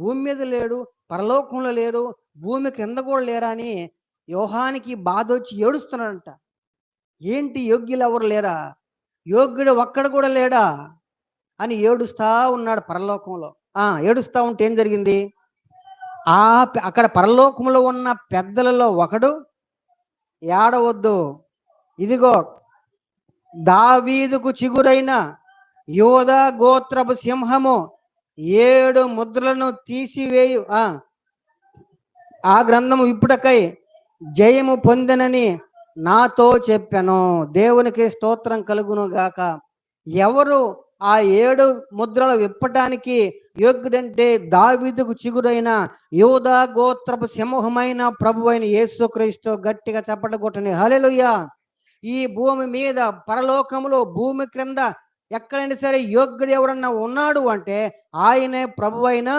భూమి మీద లేడు పరలోకంలో లేడు భూమి కింద కూడా లేరా అని యోహానికి బాధ వచ్చి ఏడుస్తున్నాడంట. ఏంటి యోగ్యులు ఎవరు లేరా? యోగ్యుడు ఒక్కడ కూడా లేడా? అని ఏడుస్తా ఉన్నాడు పరలోకంలో. ఆ ఏడుస్తా ఉంటే ఏం జరిగింది? ఆ అక్కడ పరలోకంలో ఉన్న పెద్దలలో ఒకడు ఏడవద్దు. ఇదిగో దావీదుకు చిగురైన యోధ గోత్రపు సింహము ఏడు ముద్రలను తీసివేయు ఆ ఆ గ్రంథము ఇప్పుడకై జయము పొందనని నాతో చెప్పాను. దేవునికి స్తోత్రం కలుగును గాక ఎవరు ఆ ఏడు ముద్రలు విప్పటానికి యోగ్యుడంటే దావీదుకు చిగురైన యోధా గోత్రపు సింహమైన ప్రభు అయిన యేసుక్రీస్తు గట్టిగా చప్పట కొట్టని హల్లెలూయా! ఈ భూమి మీద పరలోకములో భూమి క్రింద ఎక్కడైనా సరే యోగ్యుడు ఎవరన్నా ఉన్నాడు అంటే ఆయనే ప్రభు అయిన